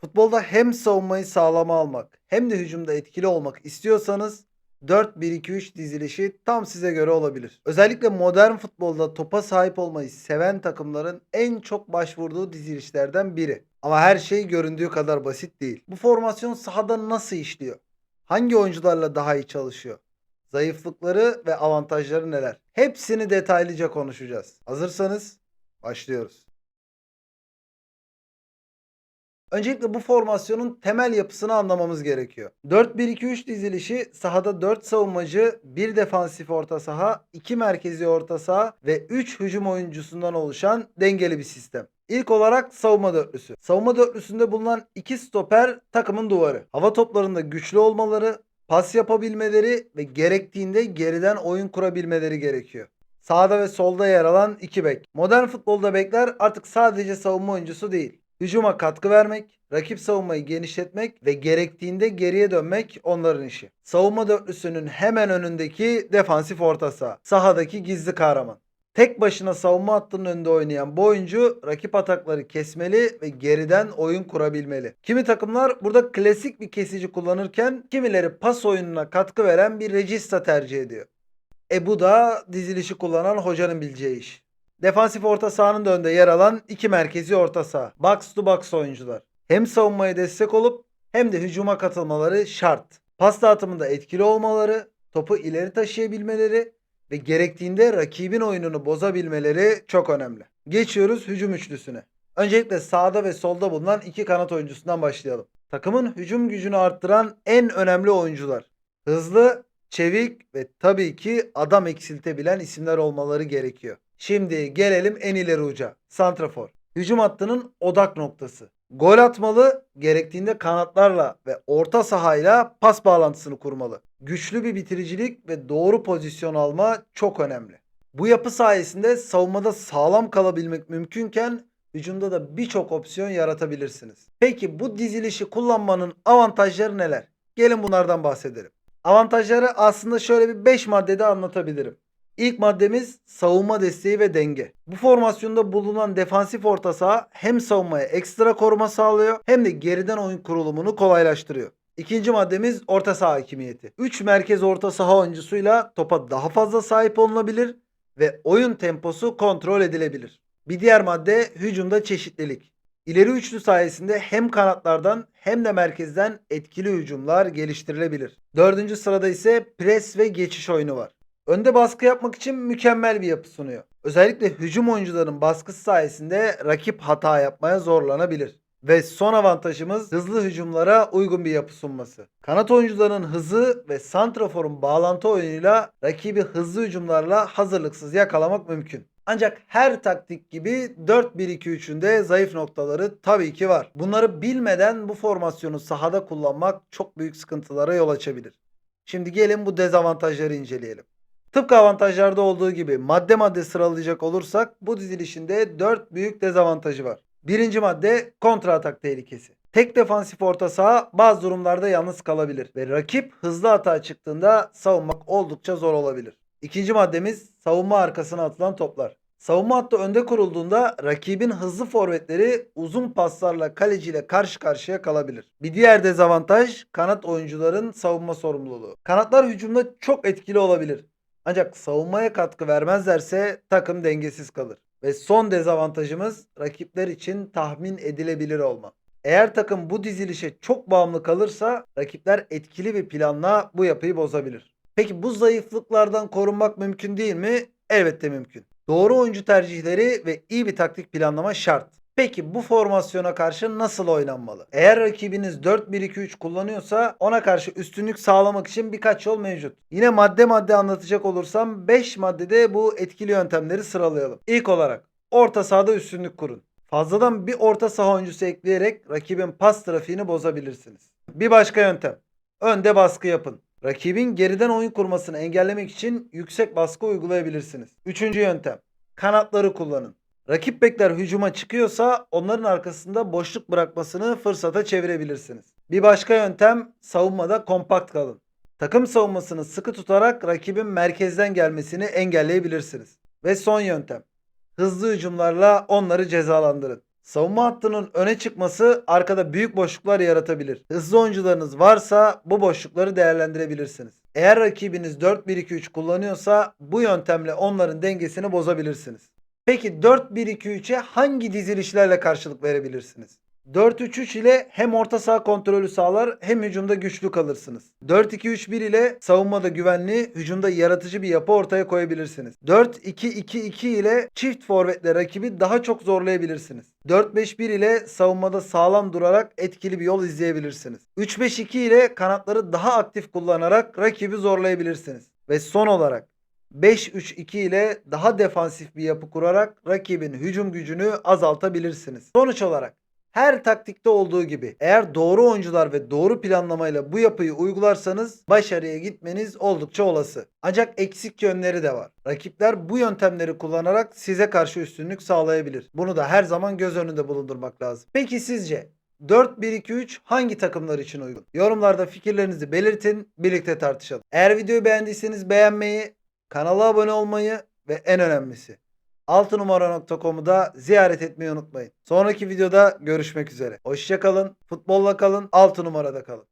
Futbolda hem savunmayı sağlama almak hem de hücumda etkili olmak istiyorsanız 4-1-2-3 dizilişi tam size göre olabilir. Özellikle modern futbolda topa sahip olmayı seven takımların en çok başvurduğu dizilişlerden biri. Ama her şey göründüğü kadar basit değil. Bu formasyon sahada nasıl işliyor? Hangi oyuncularla daha iyi çalışıyor? Zayıflıkları ve avantajları neler? Hepsini detaylıca konuşacağız. Hazırsanız başlıyoruz. Öncelikle bu formasyonun temel yapısını anlamamız gerekiyor. 4-1-2-3 dizilişi sahada 4 savunmacı, 1 defansif orta saha, 2 merkezi orta saha ve 3 hücum oyuncusundan oluşan dengeli bir sistem. İlk olarak savunma dörtlüsü. Savunma dörtlüsünde bulunan iki stoper takımın duvarı. Hava toplarında güçlü olmaları, pas yapabilmeleri ve gerektiğinde geriden oyun kurabilmeleri gerekiyor. Sağda ve solda yer alan iki bek. Modern futbolda bekler artık sadece savunma oyuncusu değil. Hücuma katkı vermek, rakip savunmayı genişletmek ve gerektiğinde geriye dönmek onların işi. Savunma dörtlüsünün hemen önündeki defansif orta saha. Sahadaki gizli kahraman. Tek başına savunma hattının önünde oynayan bu oyuncu rakip atakları kesmeli ve geriden oyun kurabilmeli. Kimi takımlar burada klasik bir kesici kullanırken kimileri pas oyununa katkı veren bir regista tercih ediyor. E bu da dizilişi kullanan hocanın bileceği iş. Defansif orta sahanın da önünde yer alan iki merkezi orta saha. Box to box oyuncular. Hem savunmaya destek olup hem de hücuma katılmaları şart. Pas dağıtımında etkili olmaları, topu ileri taşıyabilmeleri ve gerektiğinde rakibin oyununu bozabilmeleri çok önemli. Geçiyoruz hücum üçlüsüne. Öncelikle sağda ve solda bulunan iki kanat oyuncusundan başlayalım. Takımın hücum gücünü arttıran en önemli oyuncular. Hızlı, çevik ve tabii ki adam eksiltebilen isimler olmaları gerekiyor. Şimdi gelelim en ileri uca. Santrafor. Hücum hattının odak noktası. Gol atmalı, gerektiğinde kanatlarla ve orta sahayla pas bağlantısını kurmalı. Güçlü bir bitiricilik ve doğru pozisyon alma çok önemli. Bu yapı sayesinde savunmada sağlam kalabilmek mümkünken hücumda da birçok opsiyon yaratabilirsiniz. Peki bu dizilişi kullanmanın avantajları neler? Gelin bunlardan bahsedelim. Avantajları aslında şöyle bir 5 maddede anlatabilirim. İlk maddemiz savunma desteği ve denge. Bu formasyonda bulunan defansif orta saha hem savunmaya ekstra koruma sağlıyor hem de geriden oyun kurulumunu kolaylaştırıyor. İkinci maddemiz orta saha hakimiyeti. 3 merkez orta saha oyuncusuyla topa daha fazla sahip olunabilir ve oyun temposu kontrol edilebilir. Bir diğer madde hücumda çeşitlilik. İleri üçlü sayesinde hem kanatlardan hem de merkezden etkili hücumlar geliştirilebilir. Dördüncü sırada ise pres ve geçiş oyunu var. Önde baskı yapmak için mükemmel bir yapı sunuyor. Özellikle hücum oyuncularının baskısı sayesinde rakip hata yapmaya zorlanabilir. Ve son avantajımız hızlı hücumlara uygun bir yapı sunması. Kanat oyuncularının hızı ve santraforun bağlantı oyunuyla rakibi hızlı hücumlarla hazırlıksız yakalamak mümkün. Ancak her taktik gibi 4-1-2-3'ün de zayıf noktaları tabii ki var. Bunları bilmeden bu formasyonu sahada kullanmak çok büyük sıkıntılara yol açabilir. Şimdi gelin bu dezavantajları inceleyelim. Tıpkı avantajlarda olduğu gibi madde madde sıralayacak olursak bu dizilişinde 4 büyük dezavantajı var. Birinci madde kontra atak tehlikesi. Tek defansif orta saha bazı durumlarda yalnız kalabilir ve rakip hızlı atağa çıktığında savunmak oldukça zor olabilir. İkinci maddemiz savunma arkasına atılan toplar. Savunma hattı önde kurulduğunda rakibin hızlı forvetleri uzun paslarla kaleciyle karşı karşıya kalabilir. Bir diğer dezavantaj kanat oyuncuların savunma sorumluluğu. Kanatlar hücumda çok etkili olabilir. Ancak savunmaya katkı vermezlerse takım dengesiz kalır. Ve son dezavantajımız rakipler için tahmin edilebilir olma. Eğer takım bu dizilişe çok bağımlı kalırsa rakipler etkili bir planla bu yapıyı bozabilir. Peki bu zayıflıklardan korunmak mümkün değil mi? Elbette mümkün. Doğru oyuncu tercihleri ve iyi bir taktik planlama şart. Peki bu formasyona karşı nasıl oynanmalı? Eğer rakibiniz 4-1-2-3 kullanıyorsa ona karşı üstünlük sağlamak için birkaç yol mevcut. Yine madde madde anlatacak olursam 5 maddede bu etkili yöntemleri sıralayalım. İlk olarak orta sahada üstünlük kurun. Fazladan bir orta saha oyuncusu ekleyerek rakibin pas trafiğini bozabilirsiniz. Bir başka yöntem. Önde baskı yapın. Rakibin geriden oyun kurmasını engellemek için yüksek baskı uygulayabilirsiniz. Üçüncü yöntem. Kanatları kullanın. Rakip bekler hücuma çıkıyorsa onların arkasında boşluk bırakmasını fırsata çevirebilirsiniz. Bir başka yöntem savunmada kompakt kalın. Takım savunmasını sıkı tutarak rakibin merkezden gelmesini engelleyebilirsiniz. Ve son yöntem. Hızlı hücumlarla onları cezalandırın. Savunma hattının öne çıkması arkada büyük boşluklar yaratabilir. Hızlı oyuncularınız varsa bu boşlukları değerlendirebilirsiniz. Eğer rakibiniz 4-1-2-3 kullanıyorsa bu yöntemle onların dengesini bozabilirsiniz. Peki 4-1-2-3'e hangi dizilişlerle karşılık verebilirsiniz? 4-3-3 ile hem orta saha kontrolü sağlar hem hücumda güçlü kalırsınız. 4-2-3-1 ile savunmada güvenli, hücumda yaratıcı bir yapı ortaya koyabilirsiniz. 4-2-2-2 ile çift forvetle rakibi daha çok zorlayabilirsiniz. 4-5-1 ile savunmada sağlam durarak etkili bir yol izleyebilirsiniz. 3-5-2 ile kanatları daha aktif kullanarak rakibi zorlayabilirsiniz. Ve son olarak 5-3-2 ile daha defansif bir yapı kurarak rakibin hücum gücünü azaltabilirsiniz. Sonuç olarak her taktikte olduğu gibi eğer doğru oyuncular ve doğru planlamayla bu yapıyı uygularsanız başarıya gitmeniz oldukça olası. Ancak eksik yönleri de var. Rakipler bu yöntemleri kullanarak size karşı üstünlük sağlayabilir. Bunu da her zaman göz önünde bulundurmak lazım. Peki sizce 4-1-2-3 hangi takımlar için uygun? Yorumlarda fikirlerinizi belirtin, birlikte tartışalım. Eğer videoyu beğendiyseniz beğenmeyi, kanala abone olmayı ve en önemlisi altınumara.com'u da ziyaret etmeyi unutmayın. Sonraki videoda görüşmek üzere. Hoşçakalın, futbolla kalın, altı numarada kalın.